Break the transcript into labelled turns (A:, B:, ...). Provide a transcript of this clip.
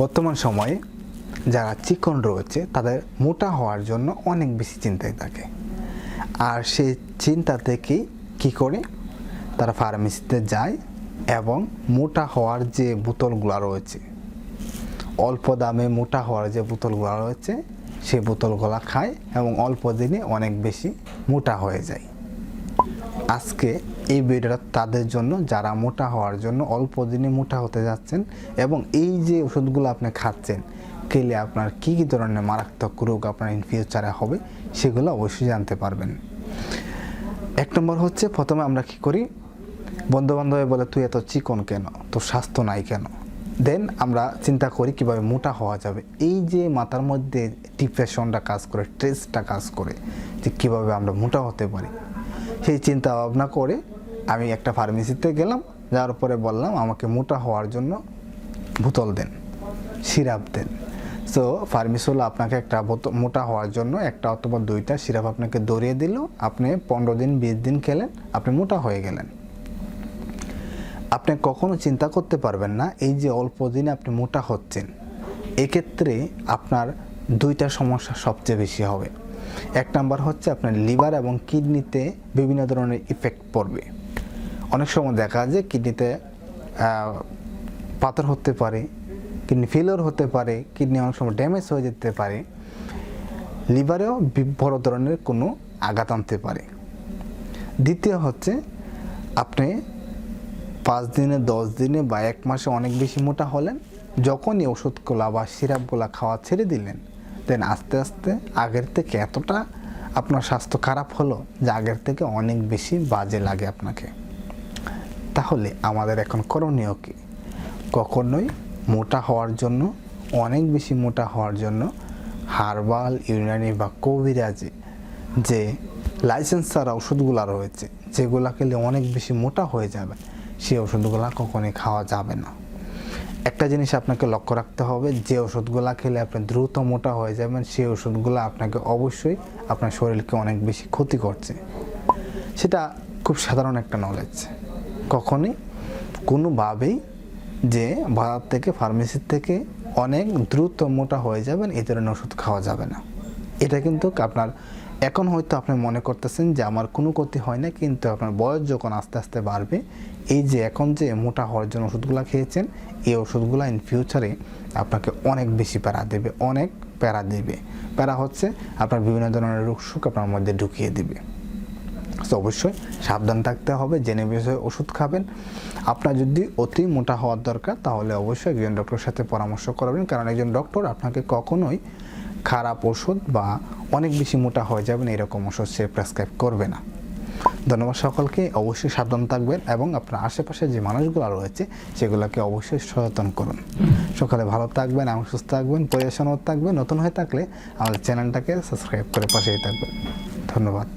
A: বর্তমান সময়ে যারা চিকন রয়েছে, তাদের মোটা হওয়ার জন্য অনেক বেশি চিন্তায় থাকে। আর সেই চিন্তা থেকেই কী করে? তারা ফার্মেসিতে যায় এবং মোটা হওয়ার যে বোতলগুলো রয়েছে, অল্প দামে মোটা হওয়ার যে বোতলগুলো রয়েছে সেই বোতলগুলো খায় এবং অল্প দিনে অনেক বেশি মোটা হয়ে যায়। আজকে এই ভিডিওটা তাদের জন্য, যারা মোটা হওয়ার জন্য অল্প দিনে মোটা হতে যাচ্ছেন এবং এই যে ওষুধগুলো আপনি খাচ্ছেন, খেলে আপনার কী কী ধরনের মারাত্মক রোগ আপনার ইন ফিউচারে হবে, সেগুলো অবশ্যই জানতে পারবেন। এক নম্বর হচ্ছে, প্রথমে আমরা কি করি? বন্ধু বান্ধবে বলে, তুই এত চিকন কেন? তোর স্বাস্থ্য নাই কেন? দেন আমরা চিন্তা করি, কীভাবে মোটা হওয়া যাবে? এই যে মাথার মধ্যে ডিপ্রেশনটা কাজ করে স্ট্রেসটা কাজ করে, যে কীভাবে আমরা মোটা হতে পারি? সেই চিন্তা ভাবনা করে আমি একটা ফার্মেসিতে গেলাম, যাওয়ার পরে বললাম আমাকে মোটা হওয়ার জন্য বোতল দেন, সিরাপ দেন। সো ফার্মেসিওয়ালা আপনাকে একটা মোটা হওয়ার জন্য একটা অথবা দুইটা সিরাপ আপনাকে দরিয়ে দিল, আপনি পনেরো দিন, বিশ দিন খেলেন, আপনি মোটা হয়ে গেলেন। আপনি কখনো চিন্তা করতে পারবেন না, এই যে অল্প দিনে আপনি মোটা হচ্ছেন, এক্ষেত্রে আপনার দুইটা সমস্যা সবচেয়ে বেশি হবে। এক নাম্বার হচ্ছে আপনার লিভার এবং কিডনিতে বিভিন্ন ধরনের ইফেক্ট পড়বে। অনেক সময় দেখা যায় কিডনিতে পাথর হতে পারে, কিডনি ফেলিওর হতে পারে, কিডনি অনেক সময় ড্যামেজ হয়ে যেতে পারে, লিভারেও বড় ধরনের কোনো আঘাত আনতে পারে। দ্বিতীয় হচ্ছে, আপনি পাঁচ দিনে, দশ দিনে বা এক মাসে অনেক বেশি মোটা হলেন, যখনই ওষুধগুলা বা সিরাপগুলা খাওয়া ছেড়ে দিলেন, দেন আস্তে আস্তে আগের থেকে এতটা আপনার স্বাস্থ্য খারাপ হলো যে আগের থেকে অনেক বেশি বাজে লাগে আপনাকে। তাহলে আমাদের এখন করণীয় কি? কখনোই মোটা হওয়ার জন্য, অনেক বেশি মোটা হওয়ার জন্য হার্বাল, ইউনানি বা কবিরাজি যে লাইসেন্স ছাড়া ওষুধগুলো রয়েছে, যেগুলো খেলে অনেক বেশি মোটা হয়ে যাবে সেই ওষুধগুলো কখনোই খাওয়া যাবে না। একটা জিনিস আপনাকে লক্ষ্য রাখতে হবে, যে ওষুধগুলো খেলে আপনি দ্রুত মোটা হয়ে যাবেন সেই ওষুধগুলো আপনাকে অবশ্যই আপনার শরীরকে অনেক বেশি ক্ষতি করছে। সেটা খুব সাধারণ একটা নলেজ কখনই কোনোভাবেই যে বাজার থেকে ফার্মেসির থেকে অনেক দ্রুত মোটা হয়ে যাবেন এই ধরনের ওষুধ খাওয়া যাবে না। এটা কিন্তু আপনার, এখন হয়তো আপনি মনে করতেছেন যে আমার কোনো ক্ষতি হয় না, কিন্তু আপনার বয়স যখন আস্তে আস্তে বাড়বে, এই যে এখন যে মোটা হওয়ার জন্য ওষুধগুলো খেয়েছেন, এই ওষুধগুলো ইন ফিউচারে আপনাকে অনেক বেশি প্যারা দেবে, অনেক প্যারা দেবে। প্যারা হচ্ছে আপনার বিভিন্ন ধরনের রোগ সুখ আপনার মধ্যে ঢুকিয়ে দিবে। তো অবশ্যই সাবধান থাকতে হবে, জেনে বিষয়ে ওষুধ খাবেন। আপনার যদি অতি মোটা হওয়ার দরকার, তাহলে অবশ্যই একজন ডক্টরের সাথে পরামর্শ করাবেন। কারণ একজন ডক্টর আপনাকে কখনোই খারাপ ওষুধ বা অনেক বেশি মোটা হয়ে যাবেন এরকম ওষুধ সে প্রেসক্রাইব করবে না। ধন্যবাদ সকলকে, অবশ্যই সাবধান থাকবেন এবং আপনার আশেপাশে যে মানুষগুলো রয়েছে, সেগুলোকে অবশ্যই সচেতন করুন। সকালে ভালো থাকবেন, এবং সুস্থ থাকবেন পরিবেশনও থাকবেন নতুন হয়ে থাকলে আমাদের চ্যানেলটাকে সাবস্ক্রাইব করে পাশেই থাকবেন। ধন্যবাদ।